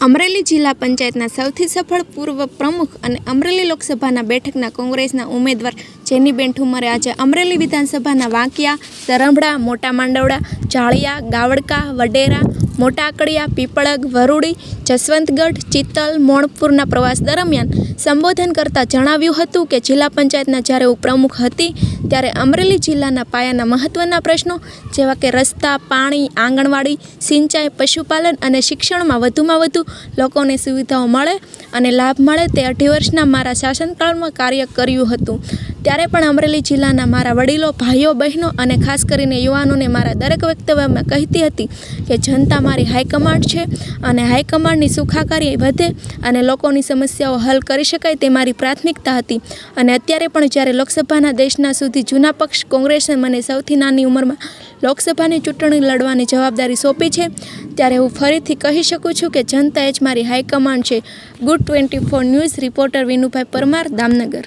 અમરેલી જિલ્લા પંચાયતના સૌથી સફળ પૂર્વ પ્રમુખ અને અમરેલી લોકસભાના બેઠકના કોંગ્રેસના ઉમેદવાર જેનીબેન ઠુમરે આજે અમરેલી વિધાનસભાના વાંકિયા, તરંભડા, મોટા માંડવડા, જાળિયા, ગાવડકા, વડેરા મોટા આકડિયા પીપળગ, વરુડી, જસવંતગઢ, ચિત્તલ, મોણપુરના પ્રવાસ દરમિયાન સંબોધન કરતાં જણાવ્યું હતું કે જિલ્લા પંચાયતના જ્યારે હું પ્રમુખ હતી, ત્યારે અમરેલી જિલ્લાના પાયાના મહત્ત્વના પ્રશ્નો જેવા કે રસ્તા, પાણી, આંગણવાડી, સિંચાઈ, પશુપાલન અને શિક્ષણમાં વધુમાં વધુ લોકોને સુવિધાઓ મળે અને લાભ મળે તે અઢી વર્ષના મારા શાસનકાળમાં કાર્ય કર્યું હતું. ત્યારે પણ અમરેલી જિલ્લાના મારા વડીલો, ભાઈઓ, બહેનો અને ખાસ કરીને યુવાનોને મારા દરેક વક્તવ્યમાં કહેતી હતી કે જનતા મારી હાઈકમાન્ડ છે અને હાઈકમાન્ડની સુખાકારી વધે અને લોકોની સમસ્યાઓ હલ કરી શકાય તે મારી પ્રાથમિકતા હતી. અને અત્યારે પણ જ્યારે લોકસભાના દેશના સુધી જૂના પક્ષ કોંગ્રેસે મને સૌથી નાની ઉંમરમાં લોકસભાની ચૂંટણી લડવાની જવાબદારી સોંપી છે, ત્યારે હું ફરીથી કહી શકું છું કે જનતા એ જ મારી હાઈકમાન્ડ છે. Good twenty four news reporter Vinubhai Parmar, Damnagar.